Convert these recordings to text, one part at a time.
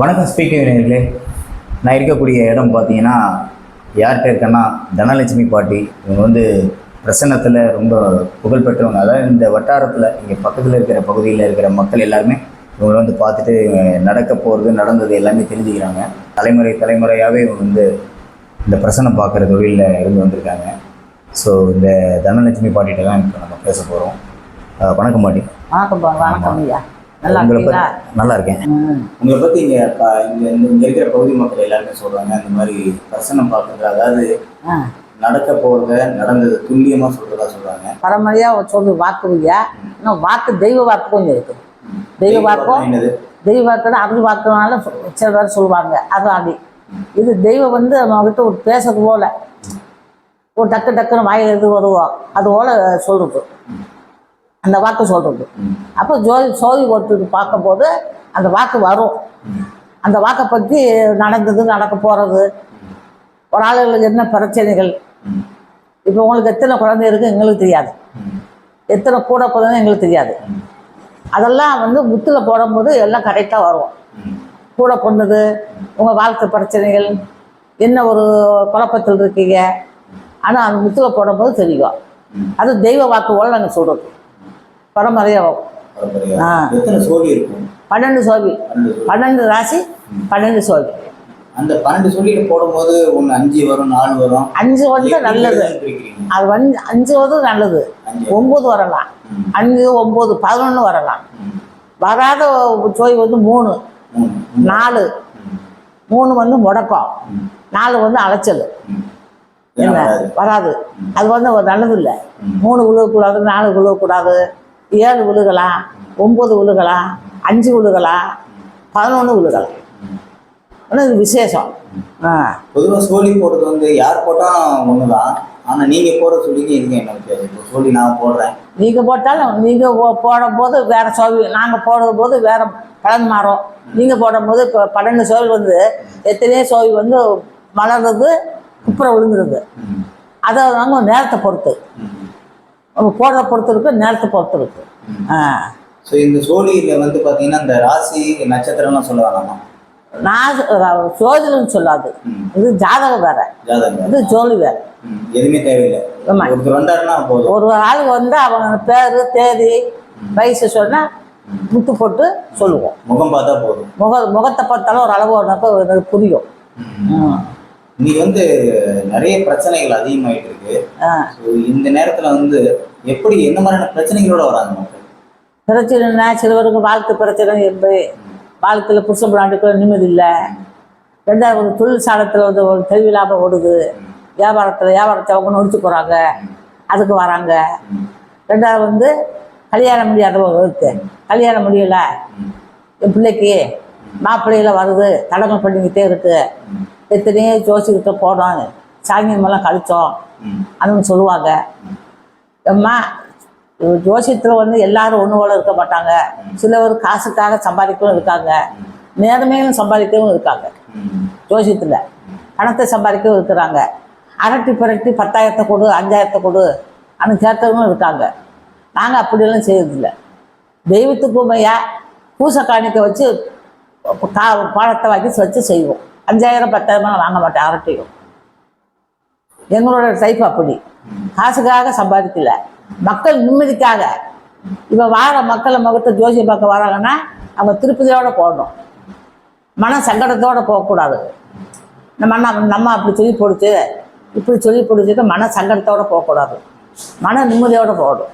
வணக்கம் ஸ்பீக்கர் நேர்களே நான் இருக்கக்கூடிய இடம் பார்த்தீங்கன்னா யார்கிட்ட இருக்கேன்னா தனலட்சுமி பாட்டி. இவங்க வந்து பிரசன்னத்தில் ரொம்ப புகழ்பெற்றவங்க அதாவது இந்த வட்டாரத்தில் இங்கே பக்கத்தில் இருக்கிற பகுதியில் இருக்கிற மக்கள் எல்லாருமே இவங்களை வந்து பார்த்துட்டு இவங்க நடக்க போகிறது நடந்தது எல்லாமே தெரிஞ்சுக்கிறாங்க. தலைமுறை தலைமுறையாகவே இவங்க வந்து இந்த பிரசன்னம் பார்க்குற தொழிலில் இருந்து வந்திருக்காங்க. ஸோ இந்த தனலட்சுமி பாட்டிகிட்ட தான் இப்போ நம்ம பேச போகிறோம் வணக்கம் பாட்டி. வணக்கம் வணக்கம் ஐயா. உங்களை நல்லா இருக்கேன். உங்களை பற்றி இங்கே இங்கே இங்கே இருக்கிற பகுதி மக்கள் எல்லாருமே சொல்கிறாங்க இந்த மாதிரி பிரசனம் பார்க்குறது அதாவது நடக்க போகிறத நடந்தது துல்லியமாக சொல்கிறதா சொல்கிறாங்க பரம்பரையா சொல்லு வாக்கு ஐயா இன்னும் வாக்கு தெய்வ வாக்கு கொஞ்சம் இருக்குது தெய்வ வாக்கும் என்னது? தெய்வ வாக்கு அருள் வாக்குனால சில பேர் சொல்லுவாங்க அது. அப்படி இது தெய்வம் வந்து நம்மகிட்ட ஒரு பேசுறது போல. ஒரு டக்கு டக்குன்னு வாயில் எது வருவோம். அது போல சொல்றது. அந்த வாக்கு சொல்றது. அப்போ ஜோதி சோதி ஒருத்தருக்கு பார்க்கும்போது அந்த வாக்கு வரும். அந்த வாக்கை பற்றி நடந்தது நடக்க போகிறது ஒரு ஆளுகளுக்கு என்ன பிரச்சனைகள்? இப்போ உங்களுக்கு எத்தனை குழந்தை இருக்குது எங்களுக்கு தெரியாது. எத்தனை கூட குழந்தை எங்களுக்கு தெரியாது. அதெல்லாம் வந்து முத்தில் போடும்போது எல்லாம் கரெக்டாக வரும். கூட பொண்ணுது உங்கள் வாழ்க்கை பிரச்சனைகள் என்ன ஒரு குழப்பத்தில் இருக்கீங்க? ஆனால் அந்த முத்தில் போடும்போது தெரியும். அது தெய்வ வாக்கு போல் நாங்கள் சொல்கிறது பரம்பரையாக பரம்பரையா? ஆ. பன்னெண்டு சோபி பன்னெண்டு ராசி பன்னெண்டு சோபி அந்த பன்னெண்டு சொல்லிட்டு போடும்போது ஒன்று அஞ்சு வரும் நாலு வரும் அஞ்சு வந்து நல்லது. அது வந்து அஞ்சு வந்து நல்லது. ஒம்பது வரலாம். அஞ்சு ஒம்பது பதினொன்று வரலாம். வராத சோய் வந்து மூணு. நாலு. மூணு வந்து முடக்கம். நாலு வந்து அலைச்சல். என்ன வராது? அது வந்து நல்லது இல்லை. மூணு விழுகக்கூடாது நாலு விழுகக்கூடாது ஏழு விழுகலாம் ஒம்பது விழுகலாம் அஞ்சு விழுகலாம் பதினொன்று விழுகலாம் ஆனால் இது விசேஷம். ஆ. பொதுவா சோழி போடுறது வந்து யார் போட்டாலும் ஒண்ணுதான். ஆனா நீங்க போட சொல்லிங்க இதுக்கு என்ன வித்தியாசம்? இப்போ சோழி நான் போடுறேன். நீங்கள் போட்டாலும் நீங்கள் போடும் போது வேறு சோவி நாங்கள் போடும் போது வேறு பலன் மாறும். நீங்கள் போடும்போது இப்போ பன்னெண்டு சோவி வந்து எத்தனையோ சோவி வந்து மலர்றது குப்புற விழுந்துருது. அதை நாங்கள் நேரத்தை பொறுத்து. போடுற பொறுத்து இருக்கு நேரத்தை பொறுத்து இருக்கு ஆ. ஸோ இந்த சோழியில வந்து பாத்தீங்கன்னா இந்த ராசி நட்சத்திரம்லாம் சொல்ல வேணாமா நான் சோதிடம் சொல்லாது. இது ஜாதகம் வேற. ஜாதகம் இது ஜோலி வேற. எதுவுமே தேவையில்லை. ஒரு ஆள் வந்து அவங்க பேர் தேதி வயசு சொன்னால் முத்து போட்டு சொல்லுவோம். முகம் பார்த்தா போதும். முக முகத்தை பார்த்தாலும் ஒரு அளவு எனக்கு புரியும். இன்னைக்கு வந்து நிறைய பிரச்சனைகள் அதிகமாயிட்டு இருக்கு இந்த நேரத்துல வந்து எப்படி என்ன மாதிரியான பிரச்சனைகளோட வராங்க மக்கள்? பிரச்சனைனா சிலவருக்கு வாழ்க்கை பிரச்சனை இருந்து வாழ்க்கையில் புருஷ பிராண்டுக்கு நிம்மதி இல்லை. ரெண்டாவது ஒரு தொழில் சாலத்தில் வந்து ஒரு தெளிவில்லாமல் ஓடுது. வியாபாரத்தில் வியாபாரத்தை அவங்க நொடிச்சு போகிறாங்க அதுக்கு வராங்க. ரெண்டாவது வந்து கல்யாணம் முடியாதவங்க இருக்கு. கல்யாணம் முடியலை. என் பிள்ளைக்கு மாப்பிள்ளையில வருது. கடமை பண்ணிக்கிட்டே இருக்கு. எத்தனையோ ஜோசிக்கிட்ட போனோம் சாங்கியமெல்லாம் கழிச்சோம். ம். அதுன்னு சொல்லுவாங்க. அம்மா ஜோசியத்தில் வந்து எல்லாரும் ஒன்று போல இருக்க மாட்டாங்க. சிலவர் காசுக்காக சம்பாதிக்கவும் இருக்காங்க. நேர்மையிலும் சம்பாதிக்கவும் இருக்காங்க. ஜோசியத்தில். பணத்தை சம்பாதிக்கவும் இருக்கிறாங்க. அரட்டி புரட்டி பத்தாயிரத்தை கொடு அஞ்சாயிரத்தை கொடு அப்படின்னு கேட்டவங்களும் இருக்காங்க. நாங்கள் அப்படியெல்லாம் செய்யறதில்ல. தெய்வத்துக்கு உண்மையா பூசை காணிக்க வச்சு கா பழத்தை வாங்கி வச்சு செய்வோம். அஞ்சாயிரம் பத்தாயிரம்லாம் வாங்க மாட்டேன் அரட்டியும் எங்களோட டைப் அப்படி. காசுக்காக சம்பாதிக்கல. மக்கள் நிம்மதிக்காக. இப்போ வார மக்களை முகத்தை ஜோசியம் பார்க்க வராங்கன்னா அவங்க திருப்பதியோடு போடணும் மன சங்கடத்தோடு போகக்கூடாது. நம்ம நம்ம அப்படி சொல்லி போடுச்சு இப்படி சொல்லி போடுச்சுட்டு மன சங்கடத்தோட போகக்கூடாது. மன நிம்மதியோடு போகணும்.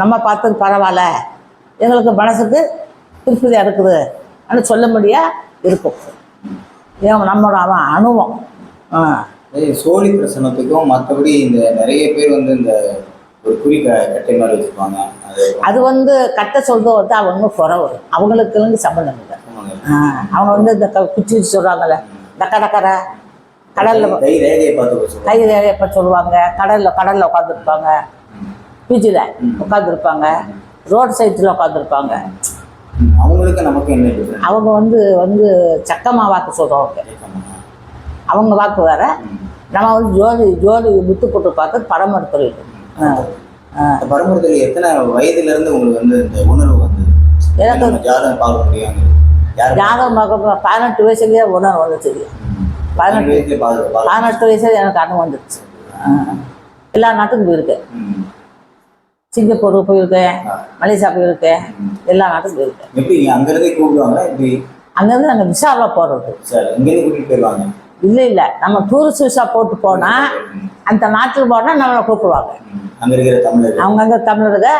நம்ம பார்த்தது பரவாயில்ல. எங்களுக்கு மனசுக்கு திருப்தியாக இருக்குது அப்படின்னு சொல்ல முடியா? இருக்கும். நம்மளோட அவன் அனுபவம். சோழி பிரசனத்துக்கும் மற்றபடி இந்த நிறைய பேர் வந்து இந்த ஒரு குறி கட்டை மாதிரி வச்சுருப்பாங்க. அது வந்து கட்ட சொல்றது வந்து அவங்க குறவு. அவங்களுக்கு வந்து சம்பந்தம் இல்லை. அவங்க வந்து இந்த குச்சி வச்சு சொல்கிறாங்கல்ல டக்க டக்கரை கடலில் கை ரேகையை பார்த்து கை எப்போ சொல்லுவாங்க. கடலில் கடலில் உட்காந்துருப்பாங்க பீச்சில் உட்காந்துருப்பாங்க ரோட் சைட்டில் உட்காந்துருப்பாங்க அவங்களுக்கு நமக்கு என்ன அவங்க வந்து வந்து சக்கமா வாக்கு சொல்கிறவங்க அவங்க வாக்கு வேற. நம்ம வந்து ஜோதி ஜோதி முத்து போட்டு ஆ இந்த பரம்பரத்தில் எத்தனை வயதுல இருந்து உங்களுக்கு வந்து இந்த உணர்வு வந்து எனக்கு ஜாதகம் பார்க்க முடியும் யார் ஜாதகம் பார்க்க பதினெட்டு வயசுலயே உடனே வந்து தெரியும் பதினெட்டு பதினெட்டு வயசுல எனக்கு வந்துடுச்சு ஆ. எல்லா நாட்டுக்கும் போயிருக்கேன் சிங்கப்பூர் போயிருக்கேன். மலேசியா போயிருக்கேன். எல்லா நாட்டுக்கும் போயிருக்கேன் எப்படி அங்கிருந்தே கூப்பிடுவாங்களா இப்படி அங்கேருந்து நாங்கள் விசாவில் போகிறது இங்கேருந்து போயிடுவாங்க. இல்லை இல்லை நம்ம டூரிஸ்ட் விசா போட்டு போனால் அந்த நாட்டுக்கு போனால் நம்மளை கூப்பிடுவாங்க. அங்க இருக்கிற தமிழர் அவங்கங்க தமிழருங்க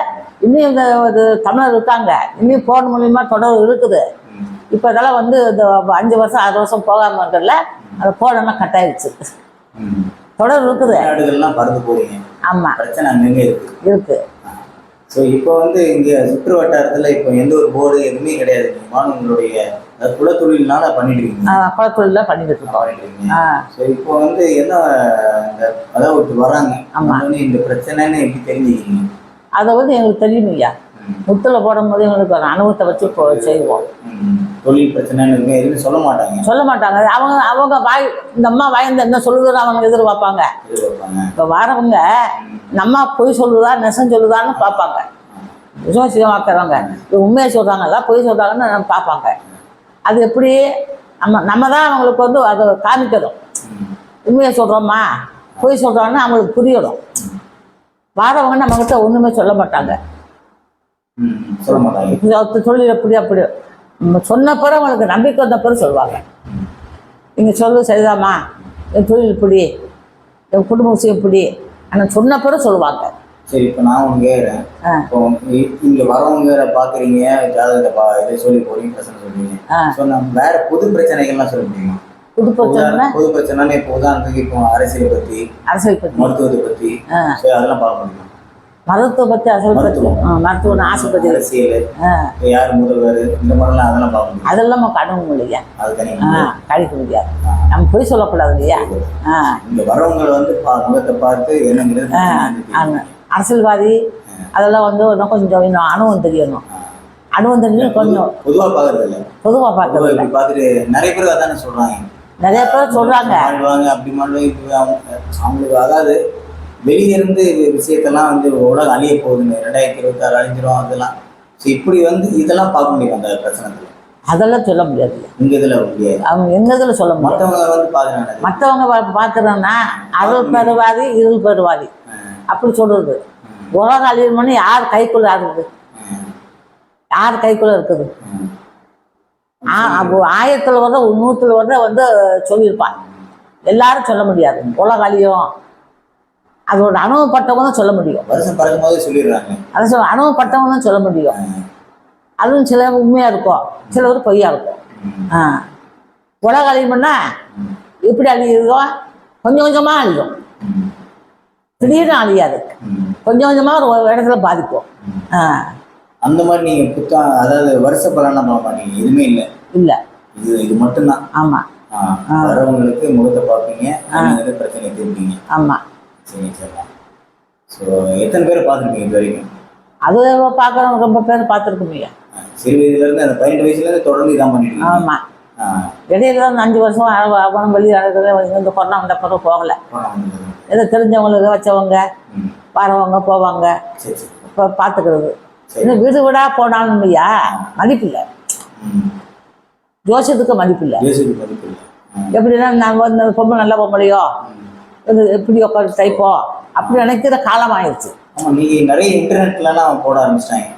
இன்னும் இந்த இது தமிழர் இருக்காங்க. இன்னும் போன் மூலியமா தொடர்பு இருக்குது. இப்போ இதெல்லாம் வந்து இந்த அஞ்சு வருஷம் ஆறு வருஷம் போகாமல் இருக்கிறதுல அந்த போனெல்லாம் கட் ஆயிடுச்சு. தொடர்பு இருக்குது. ஆமாம் இருக்கு. ஸோ இப்போ வந்து இங்க சுற்று வட்டாரத்துல இப்போ எந்த ஒரு போர்டு எதுவுமே கிடையாது. நீங்க உங்களுடைய குலத்தொழில்னால பண்ணிட்டு இருக்கீங்க குளத்தொழில பண்ணிட்டு இருக்கோம் ஸோ இப்போ வந்து என்ன இந்த அதாவது வராங்க ஆமா. வந்தோடனே இந்த பிரச்சனைன்னு எப்படி தெரிஞ்சுக்கிறீங்க? அதை வந்து எங்களுக்கு தெரியும் ம். முத்தில் போடும்போது எங்களுக்கு ஒரு அனுபவத்தை வச்சு செய்வோம். தொழில் எதுவுமே சொல்ல மாட்டாங்க. சொல்ல மாட்டாங்க. அவங்க அவங்க வாய் இந்த அம்மா வாய்ந்த என்ன சொல்லுதுன்னு அவங்க எதிர்பார்ப்பாங்க. இப்போ வரவங்க நம்ம பொய் சொல்லுதா நெசம் சொல்லுதான்னு பார்ப்பாங்க. இது உண்மையை சொல்கிறாங்களா பொய் சொல்கிறாங்கன்னு பார்ப்பாங்க. அது எப்படி? நம்ம நம்ம தான் அவங்களுக்கு வந்து அதை காமிக்கணும். உண்மையை சொல்கிறோமா பொய் சொல்கிறோன்னு அவங்களுக்கு புரியணும். வாரவங்க நம்மக்கிட்ட ஒன்றுமே சொல்ல மாட்டாங்க. சொல்ல மாட்டாங்க தொழில் எப்படி அப்படி நம்ம சொன்ன பிறகு அவங்களுக்கு நம்பிக்கை வந்த பிறகு சொல்லுவாங்க. நீங்கள் சொல்லு சரிதாம்மா. என் தொழில் இப்படி என் குடும்ப விஷயம் இப்படி. ஆனால் சொன்ன பிறகு சொல்லுவாங்க. சரி இப்போ நான் ஒன்று கேட்குறேன். இப்போ இங்க வரவங்க பார்க்குறீங்க ஜாதகத்தை பா இதை சொல்லி போறீங்க பிரச்சனை சொல்றீங்க. ஸோ நம்ம வேற பொது பிரச்சனைகள்லாம் சொல்ல முடியுமா? புது பிரச்சனை பொது பிரச்சனைனா இப்போ உதாரணத்துக்கு இப்போ அரசியலை பத்தி அரசியல் பற்றி மருத்துவத்தை ஸோ அதெல்லாம் பார்க்க முடியுமா? மருத்துவ பற்றி அரசியல் பற்றி மருத்துவம் ஆஸ்பத்திரி யார் முதல்வர் இந்த மாதிரிலாம் அதெல்லாம் பார்க்க முடியும் அதெல்லாம் நம்ம கனவு இல்லையா கழிக்க முடியாது. நம்ம பொய் சொல்லக்கூடாது இல்லையா? இங்க வரவங்களை வந்து முகத்தை பார்த்து என்னங்கிறது. அரசியல்வாதி அதெல்லாம் வந்து இன்னும் கொஞ்சம் இன்னும் அனுபவம் தெரியணும். அனுபவம் தெரிஞ்சு கொஞ்சம் பொதுவா பார்க்கறது இல்லை. பொதுவாக பொதுவா பார்க்கறது பார்த்துட்டு நிறைய பேர் அதானே சொல்றாங்க. நிறைய பேர் சொல்கிறாங்க அவங்களுக்கு அதாவது வெளியே இருந்து விஷயத்தெல்லாம் வந்து உலகம் அழிய போகுதுங்க. ரெண்டாயிரத்தி இருபத்தாறு அழிஞ்சிரும் அதெல்லாம். ஸோ இப்படி வந்து இதெல்லாம் பார்க்க முடியும் அந்த பிரச்சனைகள்? அதெல்லாம் சொல்ல முடியாது. உங்க இதுல முடியாது. அவங்க எங்க இதில் சொல்ல முடியாது. மற்றவங்க வந்து பார்க்குறாங்க மற்றவங்க பார்க்குறோன்னா அருள் பெறுவாதி இருள் பெறுவாதி. அப்படி சொல்றது. உலக அழியணும்னு யார் கைக்குள்ள இருக்குது? யார் கைக்குள்ள இருக்குது? ஆயிரத்தில் வர நூற்றுல வர வந்து சொல்லியிருப்பான் எல்லாரும் சொல்ல முடியாது. உலக அழியும். அதோட அனுபவப்பட்டவங்க தான் சொல்ல முடியும். வருஷம் பறக்கும் போதே சொல்லிடுறாங்க. அதை சொல்ல அனுபவப்பட்டவங்க தான் சொல்ல முடியும். அதுவும் சில உண்மையாக இருக்கும் சிலர் பொய்யா இருக்கும் ஆ. உலக அழியும்னா எப்படி அழியுதோ கொஞ்சம் கொஞ்சமாக அழியும். திடீர்னு அழியாது. கொஞ்சம் கொஞ்சமாக ஒரு இடத்துல பாதிக்கும். ஆ. அந்த மாதிரி நீங்க புத்தா அதாவது வருஷ பலனா பார்க்க மாட்டீங்க. எதுவுமே இல்லை. இல்லை. இது இது மட்டும்தான். ஆமாம் வரவங்களுக்கு முகத்தை பார்ப்பீங்க பிரச்சனை தெரிவிப்பீங்க ஆமாம் சரி சரி ஸோ எத்தனை பேரை பார்த்துருக்கீங்க இது வரைக்கும்? அது பார்க்குறவங்க ரொம்ப பேர் பார்த்துருக்கோம் சிறு வயதுல இருந்து அந்த பதினெட்டு வயசுல இருந்து தொடர்ந்து இதான் பண்ணிட்டு. ஆமாம் இடையில தான் அஞ்சு வருஷம் அவன் வெளியே நடக்குது இந்த கொரோனா வந்த பிறகு போகலை. ஏதோ தெரிஞ்சவங்களுக்கு வச்சவங்க வரவங்க போவாங்க. இப்போ பார்த்துக்கிறது. இன்னும் வீடு வீடாக போனாலும் ஐயா மதிப்பில்லை. ம், ஜோசியத்துக்கு மதிப்பு இல்லை எப்படின்னா நான் வந்து பொம்பளை நல்லா போக எப்படி உட்காந்து தைப்போம் அப்படி நினைக்கிற காலம் ஆயிடுச்சு. ஆமா நீங்க நிறைய இன்டர்நெட்லலாம் போட ஆரம்பிச்சிட்டாங்க.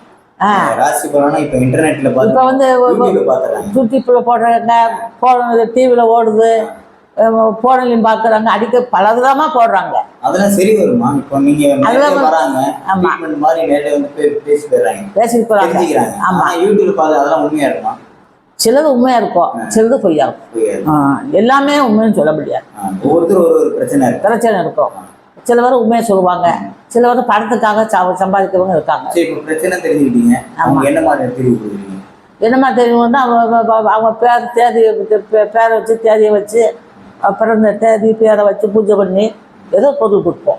ராசி பலனா இப்ப இன்டர்நெட்ல இப்போ வந்து யூடியூப்பில் போடுறாங்க போடுறது டிவியில் ஓடுது போடலையும் பார்க்குறாங்க அடிக்க பல விதமாக போடுறாங்க. அதெல்லாம் சரி வருமா? இப்போ நீங்க நேர்ல அதெல்லாம் வந்து- வராங்க ஆமா. ட்ரீட்மெண்ட் மாதிரி நேரில் வந்து பேசி போயிடுறாங்க பேசிட்டு போகிறாங்க தெரிஞ்சுக்கிறாங்க. ஆமா. ஆமா யூடியூப்ல பார்த்து அதெல்லாம் உண்மையா இருக்குமா? சிலது உண்மையாக இருக்கும் சிலது பொய்யா இருக்கும் எல்லாமே உண்மைன்னு சொல்ல முடியாது. ஒரு ஒரு பிரச்சனை பிரச்சனை இருக்கும். சில பேர் உண்மையை சொல்லுவாங்க. சில பேர் படத்துக்காக சம்பாதிக்கிறவங்க இருக்காங்க. பிரச்சனை தெரிஞ்சுக்கிட்டீங்க. அவங்க என்ன மாதிரி தெரிவு கொடுக்குறீங்க என்னமா தெரியும்னா அவங்க அவங்க- அவங்க பேர் தேதி பே- பேரை வச்சு தேதியை வச்சு பிறந்த தேதி பேரை வச்சு பூஜை பண்ணி ஏதோ பொருள் கொடுப்போம்.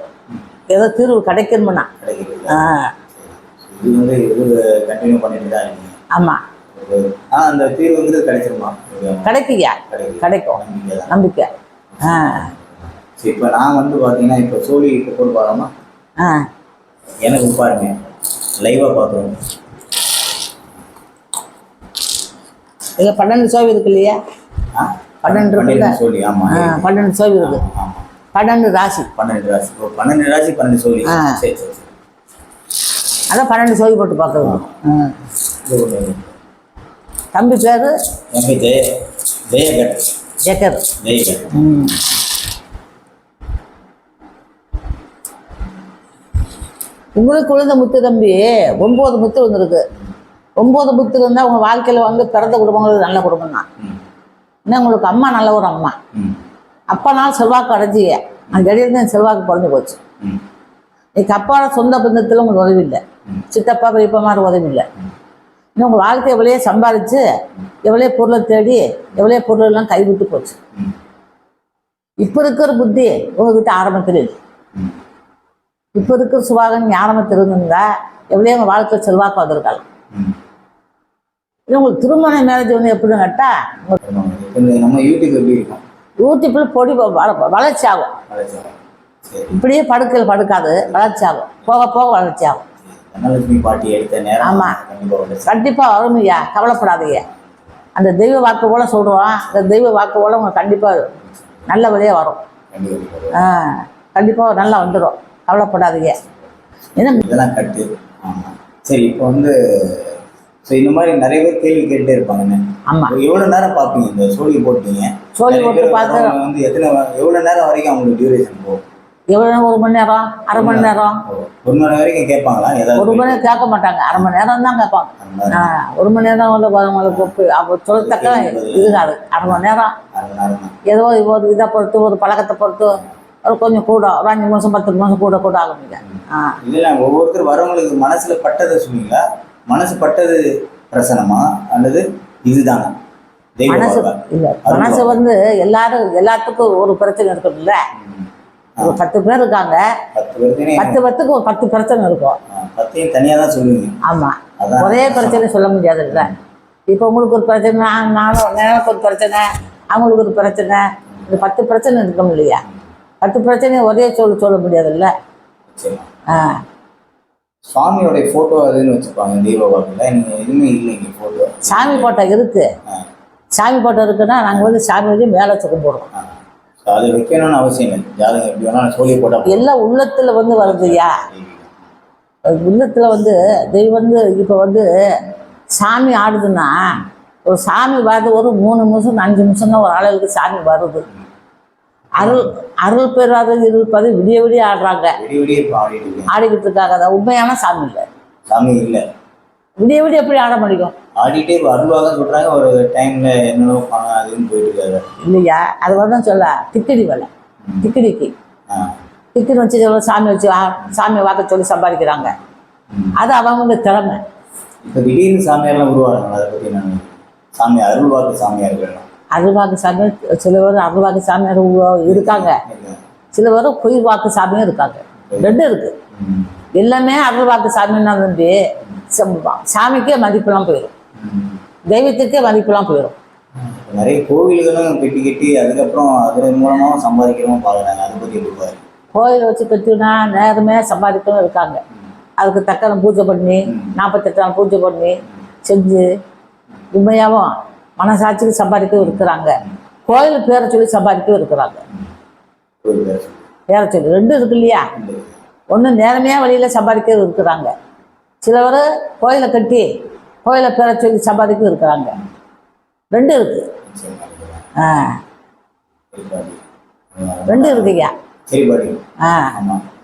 ஏதோ தீர்வு கிடைக்கணும்னா. ஆ. ஆமாம் ஒரு- ஆனா அந்த தீர்வுங்கிறது கிடைச்சிருமா? கிடைக்குயா கிடைக்கும். நம்பிக்கை. ஆ. சரி இப்போ நான் வந்து பார்த்தீங்கன்னா இப்போ சோழி இப்போ போட்டு பாருமா ஆ. எனக்கு பாருங்க. லைவாக பார்க்குறோம் இங்கே பன்னெண்டு சோவி இருக்கு இல்லையா? பன்னெண்டு சொல்லி ஆமாம் பன்னெண்டு சோவி இருக்கு. பன்னெண்டு ராசி. பன்னெண்டு ராசி. பன்னெண்டு ராசி பன்னெண்டு ஆ. சரி சரி சரி. அதான் பன்னெண்டு சோவி போட்டு பார்க்குறது ம் தம்பி பேர்? என் பேர் ஜெய ஜெயகட் ஜெகர். ஜெயகட் ம். உங்களுக்கு விழுந்த முத்து தம்பி ஒம்பது முத்து வந்திருக்கு. ஒம்பது முத்து இருந்தால் உங்கள் வாழ்க்கையில் வந்து பிறந்த குடும்பங்கள் நல்ல குடும்பம் தான் இன்னும் உங்களுக்கு அம்மா நல்ல ஒரு அம்மா. அப்பனால் செல்வாக்கு அடைஞ்சிய. அந்த இடையில செல்வாக்கு குறைஞ்சு போச்சு. இன்னைக்கு அப்பாவோட சொந்த பந்தத்தில் உங்களுக்கு உதவி இல்லை. சித்தப்பா பெரியப்பா மாதிரி உதவி இல்லை உங்கள் வாழ்க்கை எவ்வளோ சம்பாதிச்சு எவ்வளோ பொருளை தேடி எவ்வளோ பொருள் எல்லாம் கைவிட்டு போச்சு. இப்போ இருக்கிற புத்தி உங்ககிட்ட ஆரம்பத்தில் இல்லை இப்போ இருக்கிற சுபாகம் ஆரம்பத்தில் இருந்திருந்தா எவ்வளோ உங்கள் வாழ்க்கையில் செல்வாக்கு வந்திருக்கலாம் உங்களுக்கு திருமண மேரேஜ் வந்து எப்படின்னு கேட்டால் நம்ம யூடியூப் எப்படி இருக்கும்? யூடியூப்பில் பொடி வள- வளர்ச்சி ஆகும். இப்படியே படுக்கையில் படுக்காது வளர்ச்சி ஆகும். போக போக வளர்ச்சி ஆகும். தனலட்சுமி பாட்டி எடுத்த நேரம் ஆமா. கண்டிப்பாக வரும் ஐயா கவலைப்படாதீங்க. அந்த தெய்வ வாக்கு போல சொல்கிறோம் அந்த தெய்வ வாக்கு போல உங்களுக்கு கண்டிப்பாக நல்ல வழியாக வரும். ஆ கண்டிப்பாக நல்லா வந்துடும் கவலைப்படாதீங்க. ஏன்னா இதெல்லாம் கட்டு. ஆமாம் சரி இப்போ வந்து ஸோ இந்த மாதிரி நிறைய பேர் கேள்வி கேட்டுட்டே இருப்பாங்கண்ணே ஆமாம் எவ்வளோ நேரம் பார்ப்பீங்க? இந்த சோழி போட்டீங்க சோழி போட்டு பேர் பார்த்து- வந்து எத்தனை எவ்வளோ நேரம் வரைக்கும் அவங்களுக்கு டியூரேஷன் போகும்? எவ்வளோ ஒரு மணி நேரம்? அரை மணி நேரம்? ஒரு மணி வரைக்கும் கேட்பாங்களா? ஒரு மணி நேரம் கேட்க மாட்டாங்க. அரை மணி நேரம் தான் கேட்பாங்க. ஒரு மணி நேரம் வந்து அவங்களுக்கு அப்போ சொல்லத்தக்க இருக்காது. அரை மணி நேரம். ஏதோ ஒரு இதை பொறுத்து ஒரு பழக்கத்தை பொறுத்து ஒரு கொஞ்சம் கூட ஒரு அஞ்சு நிமிஷம் பத்து நிமிஷம் கூட கூட ஆகுங்க ஆ. இல்லை ஒவ்வொருத்தர் வரவங்களுக்கு மனசுல பட்டதை சொன்னீங்களா மனசு பட்டது பிரசனமா? அல்லது இதுதானா? மனசு? இல்லை. மனசு வந்து எல்லாரும் எல்லாத்துக்கும் ஒரு பிரச்சனை இருக்கும்ல. ஒரு பத்து பேர் இருக்காங்க. பத்து பேத்துக்கு ஒரு பத்து பிரச்சனை இருக்கும். பத்தையும் தனியாக தான் சொல்லுவீங்க. ஆமாம் ஒரே பிரச்சனை சொல்ல முடியாதுல்ல. இப்போ உங்களுக்கு ஒரு பிரச்சனை நான் நானும் எனக்கு ஒரு பிரச்சனை அவங்களுக்கு ஒரு பிரச்சனை. இந்த பத்து பிரச்சனை இருக்கும் இல்லையா? பத்து பிரச்சனையை ஒரே சொல்ல சொல்ல முடியாதுல்ல. ஆ. சுவாமியோடைய ஃபோட்டோ அதுன்னு வச்சுப்பாங்க தெய்வ வாழ்க்கையில் நீங்கள் எதுவுமே இல்லைங்க ஃபோட்டோ சாமி போட்டோ இருக்கு. சாமி போட்டோ இருக்குன்னா நாங்கள் வந்து சாமி வச்சு மேலே வச்சு அது வைக்கணும்னு அவசியம் இல்லை. ஜாதகம் எப்படி வேணாலும் சொல்லி போட்டால் எல்லாம் உள்ளத்தில் வந்து வருதுயா உள்ளத்தில் வந்து தெய்வம் வந்து இப்போ வந்து சாமி ஆடுதுன்னா ஒரு சாமி வருது ஒரு மூணு நிமிஷம் அஞ்சு நிமிஷம் தான் ஒரு ஆளுக்கு சாமி வருது. அருள் அருள் பெறாத இருப்பது விடிய விடிய ஆடுறாங்க. ஆடிக்கிட்டு இருக்காங்க. உண்மையான சாமி இல்லை. சாமி இல்லை. விடிய விடிய எப்படி ஆட முடியும்? ஆடிட்டே அருள்வாக சொல்கிறாங்க ஒரு டைமில் என்னென்ன பணம் அதுன்னு போயிட்டு இல்லையா? அது வந்து சொல்ல. திக்கடி வேலை. திக்கடிக்கு. திக்கடி வச்சு சாமி வச்சு சாமியை வாக்க சொல்லி சம்பாதிக்கிறாங்க. அது அவங்க திறமை. இப்போ திடீர்னு சாமியார்லாம் உருவாங்க அதை பற்றி நான் சாமி அருள்வாக்கு சாமியார்கள் அருள்வாக்கு சாமி சில பேர் அருள்வாக்கு சாமியார் இருக்காங்க. சில பேர் பொய் வாக்கு சாமியும் இருக்காங்க. ரெண்டும் இருக்கு. எல்லாமே அருள்வாக்கு சாமின்னா வந்து சம்- சாமிக்கே மதிப்பெல்லாம் போயிடும். தெய்வத்துக்கே மதிப்பெல்லாம் போயிடும் நிறைய கோவில்களும் கட்டி கட்டி அதுக்கப்புறம் அதன் மூலமாக சம்பாதிக்கிறவங்க பார்க்குறாங்க அதை பற்றி எப்படி கோயில் வச்சு கட்டினா நேரமே சம்பாதிக்கவும் இருக்காங்க. அதுக்கு தக்கன பூஜை பண்ணி நாற்பத்தெட்டு நாள் பூஜை பண்ணி செஞ்சு உண்மையாகவும் மனசாட்சிக்கு சம்பாதிக்கவும் இருக்கிறாங்க. கோயில் பேரை சொல்லி சம்பாதிக்கவும் இருக்கிறாங்க. பேர் சொல்லி. ரெண்டும் இருக்கு இல்லையா? ஒன்று நேர்மையாக வழியில் சம்பாதிக்கவும் இருக்கிறாங்க. சிலவர் கோயிலை கட்டி கோயிலை பேரை சொல்லி சம்பாதிக்கவும் இருக்கிறாங்க. ரெண்டும் பாடி. ஆ. ரெண்டும் இருக்குய்யா? சரி பாடி ஆ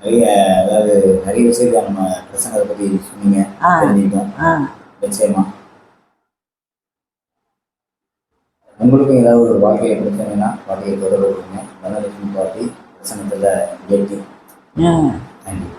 நிறைய அதாவது நிறைய விஷயத்தை நம்ம பிரசங்கத்தை பற்றி சொன்னீங்க. தெரிஞ்சுக்கிட்டோம். நிச்சயமா. உங்களுக்கும் ஏதாவது ஒரு வாழ்க்கையை பிரச்சனைனா வாழ்க்கையை தொடர்பு கொடுங்க தனலட்சுமி பாட்டி பிரசங்கத்தில் ம் தேங்க்யூ